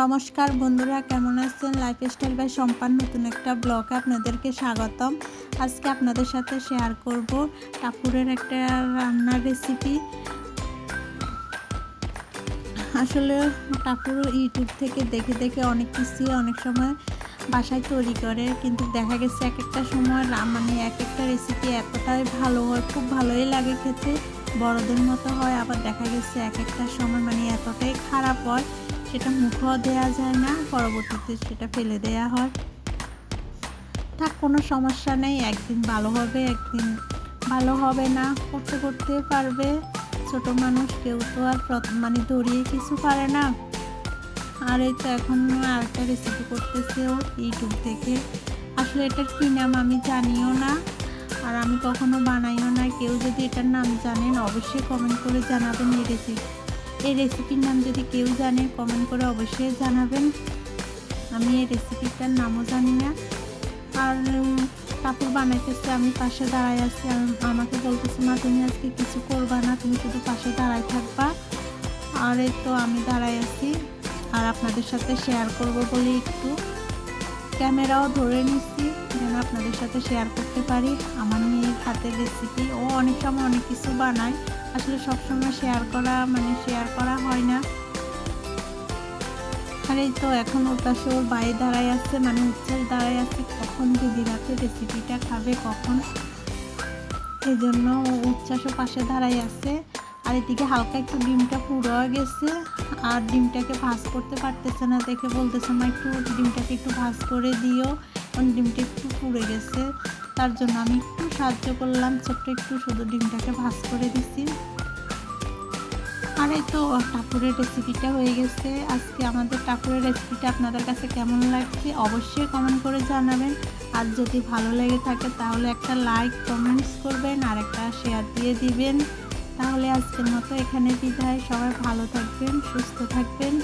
নমস্কার বন্ধুরা, কেমন আছেন? লাইফস্টাইল বাই সম্পান নতুন একটা ব্লগে আপনাদেরকে স্বাগতম। আজকে আপনাদের সাথে শেয়ার করব টাপুরের একটা রান্নার রেসিপি আসলে টাপুর ইউটিউব থেকে দেখে দেখে অনেক কিছুই অনেক সময় বাসায় তৈরি করে, কিন্তু দেখা গেছে এক একটা সময় মানে এক একটা রেসিপি এতটাই ভালো হয়, খুব ভালোই লাগে খেতে। বড়দের মতো হয়, আবার দেখা গেছে এক একটা সময় মানে এতটাই খারাপ হয় সেটা মুখও দেওয়া যায় না, পরবর্তীতে সেটা ফেলে দেওয়া হয়। থাক, কোনো সমস্যা নেই, একদিন ভালো হবে, একদিন ভালো হবে না, করতে করতে পারবে। ছোট মানুষ, কেউ তো আর মানে দৌড়িয়ে কিছু পারে না। আর এই তো এখন আরেকটা রেসিপি করতেছে ও ইউটিউব থেকে। আসলে এটার কী নাম আমি জানিও না, আর আমি কখনো বানাইও না। কেউ যদি এটার নাম জানেন, অবশ্যই কমেন্ট করে জানাবেন এই রেসিপি এই রেসিপির নাম যদি কেউ জানে কমেন্ট করে অবশ্যই জানাবেন। আমি এই রেসিপিটার নামও জানি না। আর কাপড় বানাইতেছে, আমি পাশে দাঁড়াই আছি। আমাকে বলতেছে, মা, তুমি আজকে কিছু করবা না, তুমি শুধু পাশে দাঁড়াই থাকবা। আর এই তো আমি দাঁড়াই আছি। আর আপনাদের সাথে শেয়ার করব বলে একটু। ক্যামেরাও ধরে নিচ্ছি, যেন আপনাদের সাথে শেয়ার করতে পারি। আমার মেয়ের হাতের রেসিপি ও অনেক সময় অনেক কিছু বানায়। আসলে সবসময় শেয়ার করা মানে শেয়ার করা হয় না। আর তো এখন ওর পাশে ওর বাইরে দাঁড়ায় আছে মানে উচ্ছ্বাস দাঁড়ায় আছে, কখন দিদি রাতে রেসিপিটা খাবে, কখন? এই জন্য উচ্ছ্বাসও পাশে দাঁড়ায় আছে। আর এদিকে হালকা একটু ডিমটা পুরো গেছে, আর ডিমটাকে ভাজ করতে পারতেছে না দেখে বলতেছে, মা, একটু ডিমটাকে একটু ভাজ করে দিও। কারণ ডিমটা একটু পুড়ে গেছে। তার জন্য আমি একটু সাহায্য করলাম, ছোট্ট একটু শুধু ডিমটাকে ভাজ করে দিছি। আর এই তো টাপুরের রেসিপিটা হয়ে গেছে। আজকে আমাদের টাপুরের রেসিপিটা আপনাদের কাছে কেমন লাগছে অবশ্যই কমেন্ট করে জানাবেন। আর যদি ভালো লেগে থাকে তাহলে একটা লাইক কমেন্টস করবেন আর একটা শেয়ার দিয়ে দিবেন। তাহলে আজকের মতো এখানে বিদায়। সবাই ভালো থাকবেন, সুস্থ থাকবেন।